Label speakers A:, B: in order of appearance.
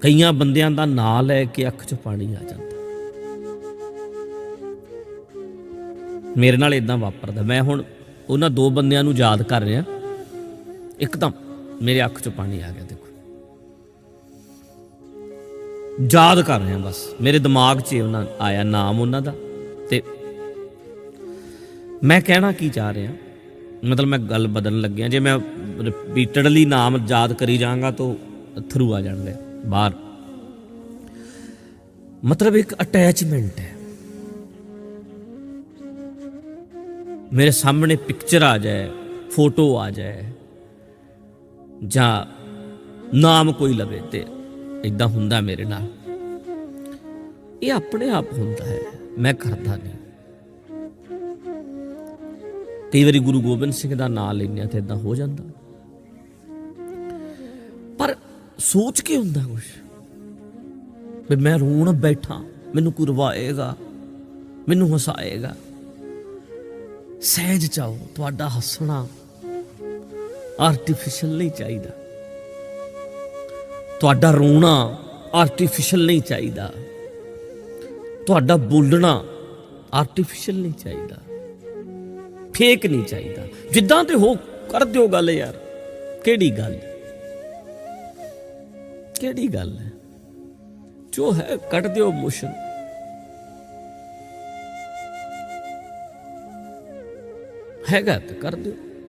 A: ਕਈਆਂ ਬੰਦਿਆਂ ਦਾ ਨਾਂ ਲੈ ਕੇ ਅੱਖ 'ਚ ਪਾਣੀ ਆ ਜਾਂਦਾ। ਮੇਰੇ ਨਾਲ ਇਦਾਂ ਵਾਪਰਦਾ। ਮੈਂ ਹੁਣ ਉਹਨਾਂ ਦੋ ਬੰਦਿਆਂ ਨੂੰ ਯਾਦ ਕਰ ਰਿਹਾ। ਇੱਕਦਮ ਮੇਰੇ ਅੱਖ 'ਚ ਪਾਣੀ ਆ ਗਿਆ, ਦੇਖੋ। ਯਾਦ ਕਰ ਰਿਹਾ ਬਸ। ਮੇਰੇ ਦਿਮਾਗ 'ਚ ਉਹਨਾਂ ਆਇਆ ਨਾਮ ਉਹਨਾਂ ਦਾ ਤੇ ਮੈਂ ਕਹਿਣਾ ਕੀ ਚਾਹ ਰਿਹਾ? ਮਤਲਬ ਮੈਂ ਗੱਲ ਬਦਲਣ ਲੱਗਿਆ। ਜੇ ਮੈਂ ਰਿਪੀਟਡਲੀ ਨਾਮ ਯਾਦ ਕਰੀ ਜਾਵਾਂਗਾ ਤਾਂ ਥਰੂ ਆ ਜਾਣਗੇ। ਬਾਹਰ ਮਤਲਬ ਇੱਕ ਅਟੈਚਮੈਂਟ ਹੈ ਮੇਰੇ ਸਾਹਮਣੇ ਪਿਕਚਰ ਆ ਜਾਏ ਫੋਟੋ ਆ ਜਾਏ ਜਾਂ ਨਾਮ ਕੋਈ ਲਵੇ ਤੇ ਇਦਾਂ ਹੁੰਦਾ ਮੇਰੇ ਨਾਲ ਇਹ ਆਪਣੇ ਆਪ ਹੁੰਦਾ ਹੈ ਮੈਂ ਕਰਦਾ ਨਹੀਂ ਕਈ ਵਾਰੀ ਗੁਰੂ ਗੋਬਿੰਦ ਸਿੰਘ ਦਾ ਨਾਮ ਲੈਂਦੇ ਆ ਤੇ ਇਦਾਂ ਹੋ ਜਾਂਦਾ ਸੋਚ ਕੇ ਹੁੰਦਾ ਕੁਛ? ਵੀ ਮੈਂ ਰੋਣ ਬੈਠਾ, ਮੈਨੂੰ ਕੁਰਵਾਏਗਾ, ਮੈਨੂੰ ਹਸਾਏਗਾ। ਸਹਿਜ ਚਾਹੋ, ਤੁਹਾਡਾ ਹੱਸਣਾ ਆਰਟੀਫੀਸ਼ੀਅਲ ਨਹੀਂ ਚਾਹੀਦਾ। ਤੁਹਾਡਾ ਰੋਣਾ ਆਰਟੀਫੀਸ਼ੀਅਲ ਨਹੀਂ ਚਾਹੀਦਾ। ਤੁਹਾਡਾ ਬੋਲਣਾ ਆਰਟੀਫੀਸ਼ੀਅਲ ਨਹੀਂ ਚਾਹੀਦਾ। ਫੇਕ ਨਹੀਂ ਚਾਹੀਦਾ। ਜਿੱਦਾਂ ਤੇ ਹੋ, ਕਰ ਦਿਓ ਗੱਲ ਯਾਰ। ਕਿਹੜੀ ਗੱਲ? ਕਿਹੜੀ ਗੱਲ ਹੈ? ਜੋ ਹੈ ਕੱਢ ਦਿਓ ਮੋਸ਼ਨ। ਹੈਗਾ ਤੇ ਕਰ ਦਿਓ।